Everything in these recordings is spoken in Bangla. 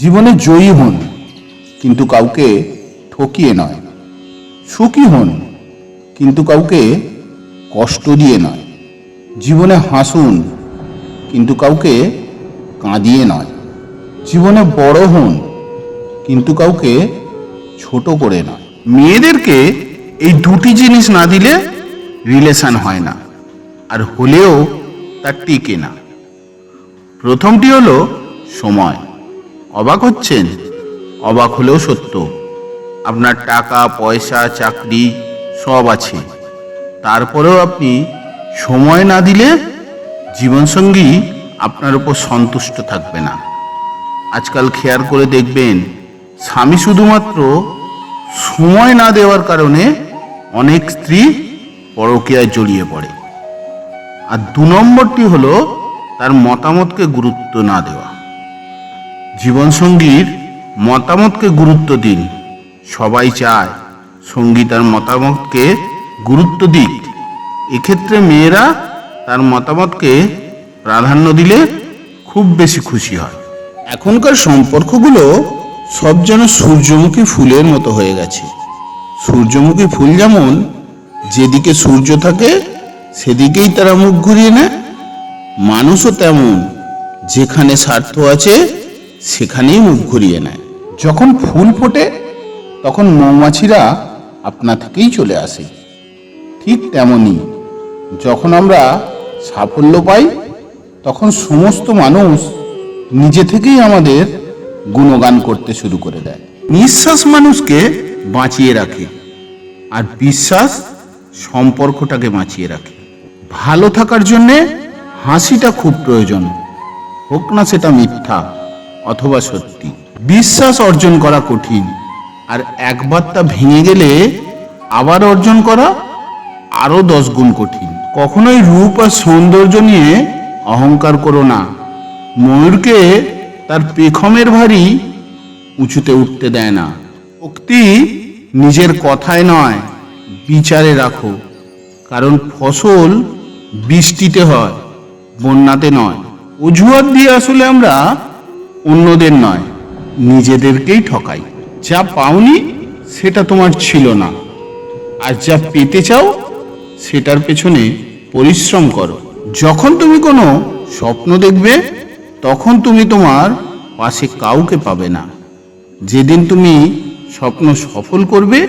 জীবনে জয়ী হন, কিন্তু কাউকে ঠকিয়ে নয়। সুখী হন, কিন্তু কাউকে কষ্ট দিয়ে নয়। জীবনে হাসুন, কিন্তু কাউকে কাঁদিয়ে নয়। জীবনে বড় হন, কিন্তু কাউকে ছোট করে নয়। মেয়েদেরকে এই দুটি জিনিস না দিলে রিলেশন হয় না, আর হলেও তার টিকে না। প্রথমটি হলো সময়। অবাক হচ্ছেন? অবাক হলেও সত্য। আপনার টাকা, পয়সা, চাকরি সব আছে। তারপরেও আপনি সময় না দিলে জীবনসঙ্গী আপনার উপর সন্তুষ্ট থাকবে না। আজকাল খেয়াল করে দেখবেন, স্বামী শুধুমাত্র সময় না দেওয়ার কারণে অনেক স্ত্রী পরকীয়ায় জড়িয়ে পড়ে। আর দু নম্বরটি হলো তার মতামতকে গুরুত্ব না দেওয়া। জীবনসঙ্গীর মতামতকে গুরুত্ব দিন। সবাই চায় সঙ্গী তার মতামতকে গুরুত্ব দিক। এক্ষেত্রে মেয়েরা তার মতামতকে প্রাধান্য দিলে খুব বেশি খুশি হয়। এখনকার সম্পর্কগুলো সব যেন সূর্যমুখী ফুলের মতো হয়ে গেছে। সূর্যমুখী ফুল যেমন যেদিকে সূর্য থাকে সেদিকেই তারা মুখ ঘুরিয়ে নেয়। মানুষও তেমন। যেখানে স্বার্থ আছে সেখানেই মুখ ঘুরিয়ে নেয়। যখন ফুল ফোটে তখন মৌমাছিরা আপনা থেকেই চলে আসে। ঠিক তেমনই যখন আমরা সাফল্য পাই তখন সমস্ত মানুষ নিজে থেকেই আমাদের গুণগান করতে শুরু করে দেয়। নিঃশ্বাস মানুষকে বাঁচিয়ে রাখে আর বিশ্বাস সম্পর্কটাকে বাঁচিয়ে রাখে। ভালো থাকার জন্যে হাসিটা খুব প্রয়োজন হোক না সেটা মিথ্যা। অথবা সত্যি। বিশ্বাস অর্জন করা কঠিন। আর একবার তা ভেঙে গেলে আবার অর্জন করা আরও দশ গুণ কঠিন। কখনোই রূপ আর সৌন্দর্য নিয়ে অহংকার করো না। ময়ূরকে তার পেখমের ভারী উঁচুতে উঠতে দেয় না। উক্তি নিজের কথায় নয়, বিচারে রাখো। কারণ ফসল বৃষ্টিতে হয়, বন্যাতে নয়। অজুহাত দিয়ে আসলে আমরা অন্যদের নয়, নিজেদেরকেই ঠকাই। যা পাওনি, সেটা তোমার ছিল না। আর যা পেতে চাও, সেটার পেছনে পরিশ্রম করো। যখন তুমি কোনো স্বপ্ন দেখবে, তখন তুমি তোমার পাশে কাউকে পাবে না। যেদিন তুমি স্বপ্ন সফল করবে,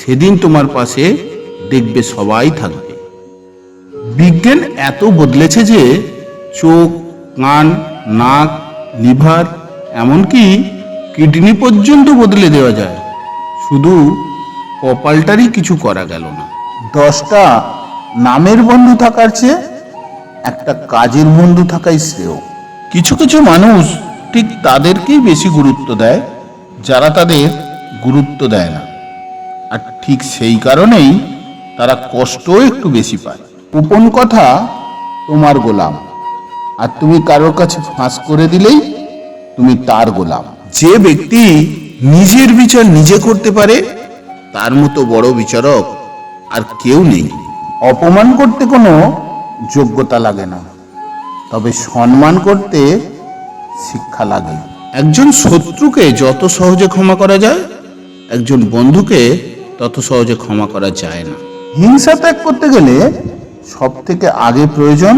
সেদিন তোমার পাশে দেখবে সবাই থাকবে। বিজ্ঞান এত বদলেছে যে চোখ, কান, নাক লিভার এমনকি কিডনি পর্যন্ত বদলে দেওয়া যায়। শুধু কপালটারই কিছু করা গেল না। দশটা নামের বন্ধু থাকার চেয়ে একটা কাজের বন্ধু থাকাই শ্রেয়। কিছু কিছু মানুষ ঠিক তাদেরকেই বেশি গুরুত্ব দেয় যারা তাদের গুরুত্ব দেয় না। আর ঠিক সেই কারণেই তারা কষ্টও একটু বেশি পায়। গোপন কথা তোমার গোলাম। আর তুমি কারোর কাছে ফাঁস করে দিলেই তুমি তার গোলাম। যে ব্যক্তি নিজের বিচার নিজে করতে পারে, তার মতো বড় বিচারক আর কেউ নেই। অপমান করতে কোনো যোগ্যতা লাগে না, তবে সম্মান করতে শিক্ষা লাগে। একজন শত্রুকে যত সহজে ক্ষমা করা যায়, একজন বন্ধুকে তত সহজে ক্ষমা করা যায় না। হিংসা ত্যাগ করতে গেলে সব থেকে আগে প্রয়োজন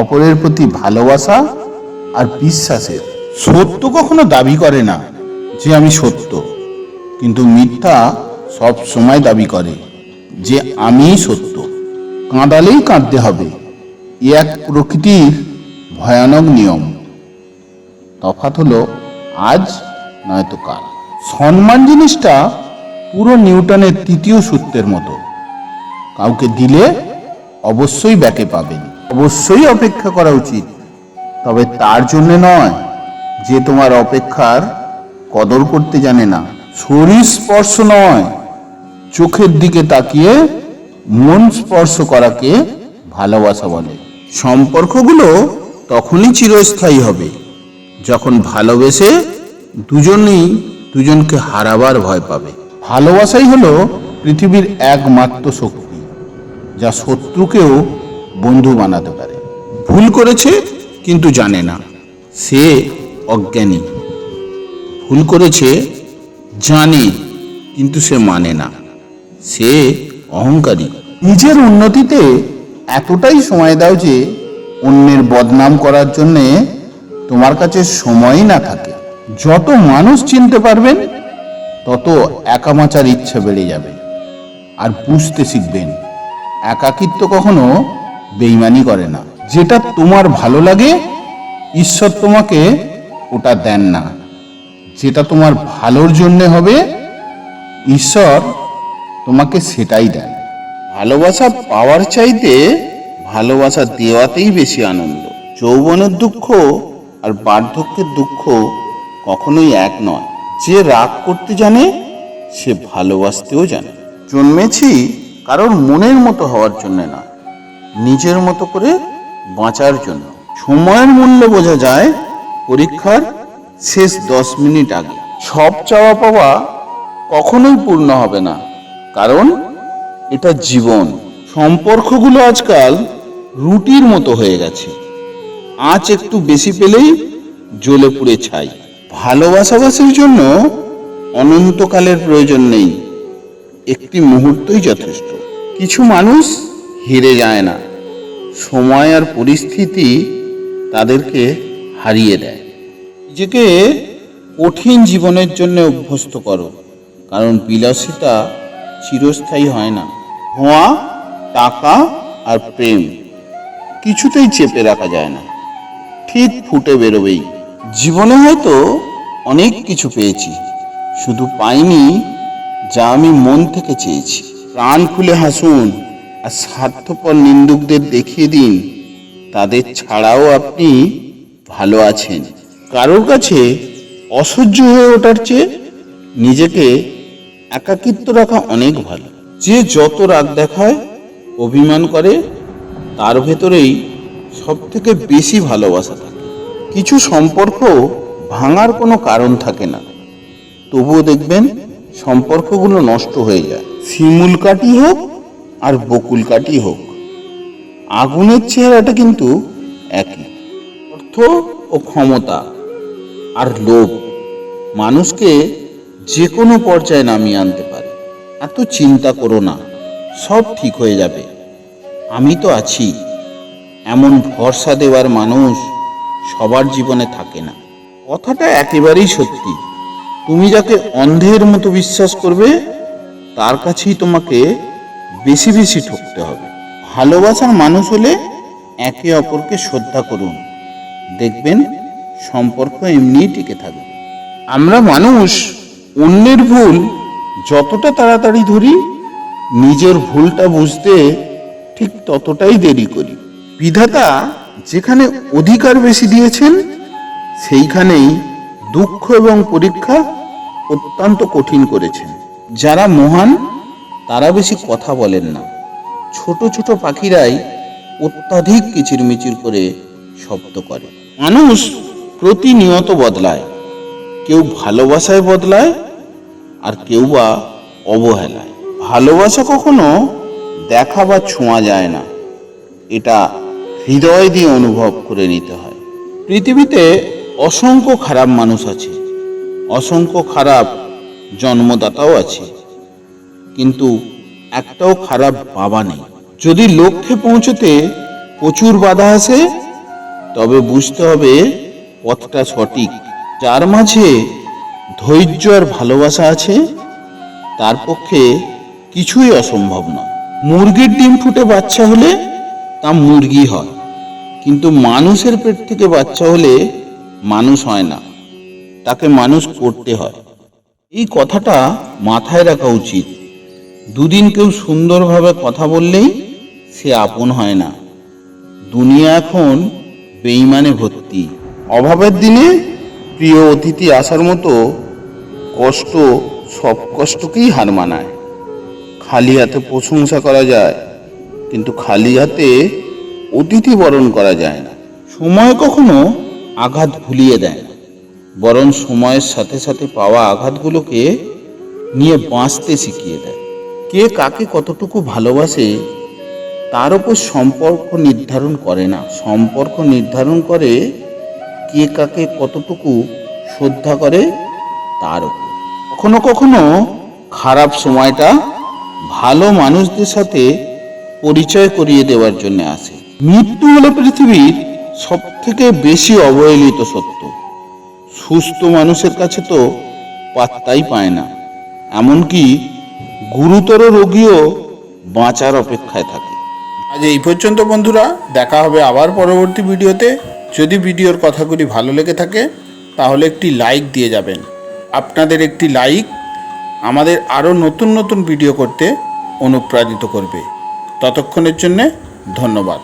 অপরের প্রতি ভালোবাসা আর বিশ্বাসের। সত্য কখনো দাবি করে না যে আমি সত্য, কিন্তু মিথ্যা সব সময় দাবি করে যে আমিই সত্য। কাঁদালেই কাঁদতে হবে, এ এক প্রকৃতির ভয়ানক নিয়ম। তফাৎ হলো, আজ নয়তো কাল। সম্মান জিনিসটা পুরো নিউটনের তৃতীয় সূত্রের মতো। কাউকে দিলে অবশ্যই ব্যাকে পাবেন। অবশ্যই অপেক্ষা করা উচিত। তবে তার জন্য নয় যে তোমার অপেক্ষার কদর করতে জানে না। শরীর স্পর্শ নয়, চোখের দিকে তাকিয়ে মন স্পর্শ করাকে ভালোবাসা বলে। সম্পর্কগুলো তখনই চিরস্থায়ী হবে, যখন ভালোবেসে দুজনেই দুজনকে হারাবার ভয় পাবে। ভালোবাসাই হলো পৃথিবীর একমাত্র শক্তি, যা শত্রুকেও বন্ধু বানাতে পারে। ভুল করেছে, কিন্তু জানে না। সে অজ্ঞানী। ভুল করেছে, জানে, কিন্তু সে মানে না। সে অহংকারী। নিজের উন্নতিতে এতটাই সময় দাও যে অন্যের বদনাম করার জন্যে তোমার কাছে সময়ই না থাকে। যত মানুষ চিনতে পারবেন, তত একামাচার ইচ্ছা বেড়ে যাবে। আর বুঝতে শিখবেন, একাকিত্ব কখনো বেইমানি করে না। যেটা তোমার ভালো লাগে, ঈশ্বর তোমাকে ওটা দেন না। যেটা তোমার ভালোর জন্য হবে, ঈশ্বর তোমাকে সেটাই দেন। ভালোবাসা পাওয়ার চাইতে ভালোবাসা দেওয়াতেই বেশি আনন্দ। যৌবনের দুঃখ আর বার্ধক্যের দুঃখ কখনোই এক নয়। যে রাগ করতে জানে, সে ভালোবাসতেও জানে। জন্মেছি কারোর মনের মতো হওয়ার জন্য না। নিজের মতো করে বাঁচার জন্য। সময়ের মূল্য বোঝা যায় পরীক্ষার শেষ দশ মিনিট আগে। সব চাওয়া পাওয়া কখনোই পূর্ণ হবে না, কারণ এটা জীবন। সম্পর্কগুলো আজকাল রুটির মতো হয়ে গেছে। আঁচ একটু বেশি পেলেই জ্বলে পুড়ে ছাই। ভালোবাসাবাসির জন্য অনন্তকালের প্রয়োজন নেই। একটি মুহূর্তই যথেষ্ট। কিছু মানুষ হেরে যায় না। সময় আর পরিস্থিতি তাদেরকে হারিয়ে দেয়। নিজেকে কঠিন জীবনের জন্য অভ্যস্ত করো, কারণ বিলাসিতা চিরস্থায়ী হয় না। ধোঁয়া, টাকা আর প্রেম কিছুতেই চেপে রাখা যায় না। ঠিক ফুটে বেরোবেই। জীবনে হয়তো অনেক কিছু পেয়েছি, শুধু পাইনি যা আমি মন থেকে চেয়েছি। প্রাণ খুলে হাসুন আর স্বার্থপর নিন্দুকদের দেখিয়ে দিন, তাদের ছাড়াও আপনি ভালো আছেন। কারোর কাছে অসহ্য হয়ে ওঠার চেয়ে নিজেকে একাকিত্ব রাখা অনেক ভালো। যে যত রাগ দেখায়, অভিমান করে, তার ভেতরেই সব থেকে বেশি ভালোবাসা থাকে। কিছু সম্পর্ক ভাঙার কোনো কারণ থাকে না। তবুও দেখবেন, সম্পর্কগুলো নষ্ট হয়ে যায়। শিমুল কাঠি হোক আর বকুল কাঠি হোক। আগুনের চেহারাটা কিন্তু একই। অর্থ ও ক্ষমতা আর লোভ মানুষকে যে কোনো পর্যায়ে নামিয়ে আনতে পারে। এত চিন্তা করো না, সব ঠিক হয়ে যাবে। আমি তো আছি। এমন ভরসা দেওয়ার মানুষ সবার জীবনে থাকে না। কথাটা একেবারেই সত্যি। তুমি যাকে অন্ধের মতো বিশ্বাস করবে, তার কাছেই তোমাকে বেশি বেশি ঠকতে হবে। ভালোবাসার মানুষ হলে একে অপরকে শ্রদ্ধা করুন। দেখবেন সম্পর্ক এমনিই টিকে থাকবে আমরা মানুষ অন্যের ভুল যতটা তাড়াতাড়ি ধরি, নিজের ভুলটা বুঝতে ঠিক ততটাই দেরি করি। বিধাতা যেখানে অধিকার বেশি দিয়েছেন, সেইখানেই দুঃখ এবং পরীক্ষা অত্যন্ত কঠিন করেছেন। যারা মহান তারা বেশি কথা বলেন না। ছোট ছোট পাখিরাই অত্যাধিক কিচিরমিচির করে শব্দ করে। মানুষ প্রতিনিয়ত বদলায়। কেউ ভালোবাসায় বদলায় আর কেউ বা অবহেলায়। ভালোবাসা কখনো দেখা বা ছোঁয়া যায় না। এটা হৃদয় দিয়ে অনুভব করে নিতে হয়। পৃথিবীতে অসংখ্য খারাপ মানুষ আছে। অসংখ্য খারাপ জন্মদাতাও আছে। কিন্তু একটাও খারাপ বাবা নেই। যদি লক্ষ্যে পৌঁছতে প্রচুর বাধা আসে, তবে বুঝতে হবে পথটা সঠিক। যার মাঝে ধৈর্য আর ভালোবাসা আছে, তার পক্ষে কিছুই অসম্ভব নয়। মুরগির ডিম ফুটে বাচ্চা হলে তা মুরগি হয়, কিন্তু মানুষের পেট থেকে বাচ্চা হলে মানুষ হয় না, তাকে মানুষ করতে হয়। এই কথাটা মাথায় রাখা উচিত। দুদিন কেউ সুন্দরভাবে কথা বললেই সে আপন হয় না। দুনিয়া এখন বেইমানে ভর্তি। অভাবের দিনে প্রিয় অতিথি আসার মতো কষ্ট সব কষ্টকেই হার মানায়। খালি হাতে প্রশংসা করা যায় কিন্তু খালি হাতে অতিথি বরণ করা যায় না। সময় কখনো আঘাত ভুলিয়ে দেয় না বরং সময়ের সাথে সাথে পাওয়া আঘাতগুলোকে নিয়ে বাঁচতে শিখিয়ে দেয়। কে কাকে কতটুকু ভালোবাসে, তার উপর সম্পর্ক নির্ধারণ করে না। সম্পর্ক নির্ধারণ করে কে কাকে কতটুকু শ্রদ্ধা করে, তার উপর। কখনো কখনো খারাপ সময়টা ভালো মানুষদের সাথে পরিচয় করিয়ে দেওয়ার জন্য আসে। মৃত্যু হলো পৃথিবীর সব থেকে বেশি অবহেলিত সত্য। সুস্থ মানুষের কাছে তো পাত্তাই পায় না। এমনকি গুরুতর রোগীও বাঁচার অপেক্ষায় থাকে। আজ এই পর্যন্ত বন্ধুরা, দেখা হবে আবার পরবর্তী ভিডিওতে। যদি ভিডিওর কথাগুলি ভালো লেগে থাকে, তাহলে একটি লাইক দিয়ে যাবেন। আপনাদের একটি লাইক আমাদের আরও নতুন নতুন ভিডিও করতে অনুপ্রাণিত করবে। ততক্ষণের জন্যে ধন্যবাদ।